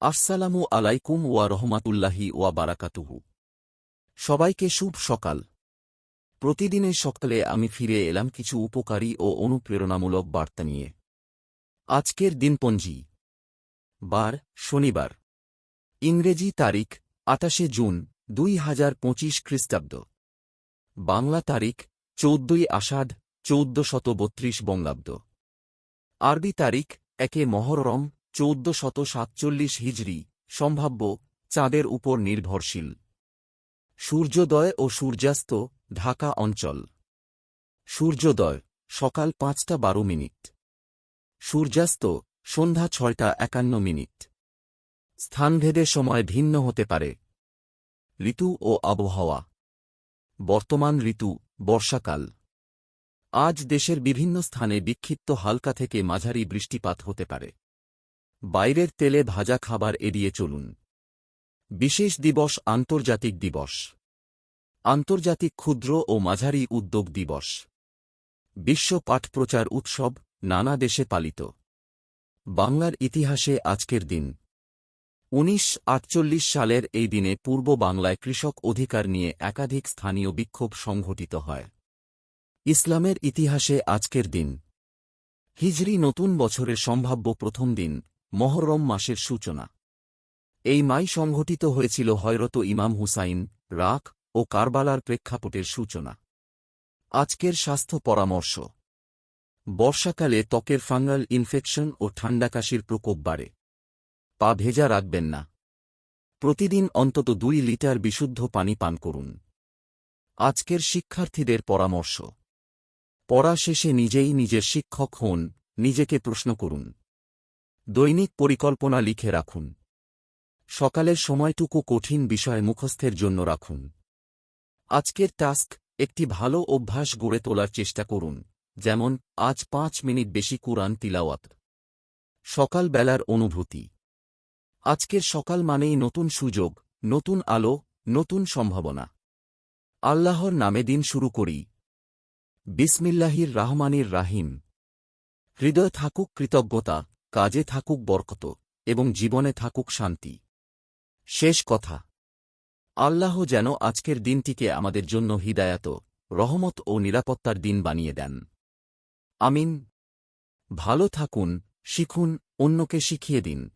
আসসালামু আলাইকুম ওয়া রহমাতুল্লাহি ওয়া বারাকাতুহু। সবাইকে শুভ সকাল। প্রতিদিনের সকালে আমি ফিরে এলাম কিছু উপকারী ও অনুপ্রেরণামূলক বার্তা নিয়ে। আজকের দিনপঞ্জি। বার, শনিবার। ইংরেজি তারিখ আটাশে জুন, দুই হাজার পঁচিশ খ্রিস্টাব্দ। বাংলা তারিখ, চৌদ্দই আষাঢ় চৌদ্দ শত বত্রিশ বঙ্গাব্দ। আরবি তারিখ, একে মহররম চৌদ্দ শত সাতচল্লিশ হিজড়ি সম্ভাব্য, চাঁদের উপর নির্ভরশীল। সূর্যোদয় ও সূর্যাস্ত, ঢাকা অঞ্চল। সূর্যোদয়, সকাল পাঁচটা বারো মিনিট। সূর্যাস্ত, সন্ধ্যা ছয়টা একান্ন মিনিট। স্থানভেদে সময় ভিন্ন হতে পারে। ঋতু ও আবহাওয়া। বর্তমান ঋতু, বর্ষাকাল। আজ দেশের বিভিন্ন স্থানে বিক্ষিপ্ত হালকা থেকে মাঝারি বৃষ্টিপাত হতে পারে। বাইরের তেলে ভাজা খাবার এড়িয়ে চলুন। বিশেষ দিবস আন্তর্জাতিক দিবস। আন্তর্জাতিক ক্ষুদ্র ও মাঝারি উদ্যোগ দিবস। বিশ্ব পাঠ প্রচার উৎসব নানা দেশে পালিত। বাংলার ইতিহাসে আজকের দিন। উনিশ সালের এই দিনে পূর্ব বাংলায় কৃষক অধিকার নিয়ে একাধিক স্থানীয় বিক্ষোভ সংঘটিত হয়। ইসলামের ইতিহাসে আজকের দিন। হিজরি নতুন বছরের সম্ভাব্য প্রথম দিন। মহরম মাসের সূচনা। এই মাই সংঘটিত হয়েছিল হয়রত ইমাম হুসাইন, রাক ও কারবালার প্রেক্ষাপটের সূচনা। আজকের স্বাস্থ্য পরামর্শ। বর্ষাকালে ত্বকের ফাঙ্গাল ইনফেকশন ও ঠান্ডাকাশির প্রকোপ বাড়ে। পা ভেজা রাখবেন না। প্রতিদিন অন্তত দুই লিটার বিশুদ্ধ পানি পান করুন। আজকের শিক্ষার্থীদের পরামর্শ। পড়া শেষে নিজেই নিজের শিক্ষক হন, নিজেকে প্রশ্ন করুন। দৈনিক পরিকল্পনা লিখে রাখুন। সকালের সময়টুকু কঠিন বিষয় মুখস্থের জন্য রাখুন। আজকের টাস্ক, একটি ভালো অভ্যাস গড়ে তোলার চেষ্টা করুন, যেমন, আজ পাঁচ মিনিট বেশি কুরআন তিলাওয়াত। সকালবেলার অনুভূতি। আজকের সকাল মানেই নতুন সুযোগ, নতুন আলো, নতুন সম্ভাবনা। আল্লাহর নামে দিন শুরু করি। বিসমিল্লাহির রাহমানির রাহিম। হৃদয় থাকুক কৃতজ্ঞতা। কাজে থাকুক বরকত এবং জীবনে থাকুক শান্তি। শেষ কথা। আল্লাহ যেন আজকের দিনটিকে আমাদের জন্য হিদায়াত, রহমত ও নিরাপত্তার দিন বানিয়ে দেন। আমিন। ভালো থাকুন, শিখুন, অন্যকে শিখিয়ে দিন।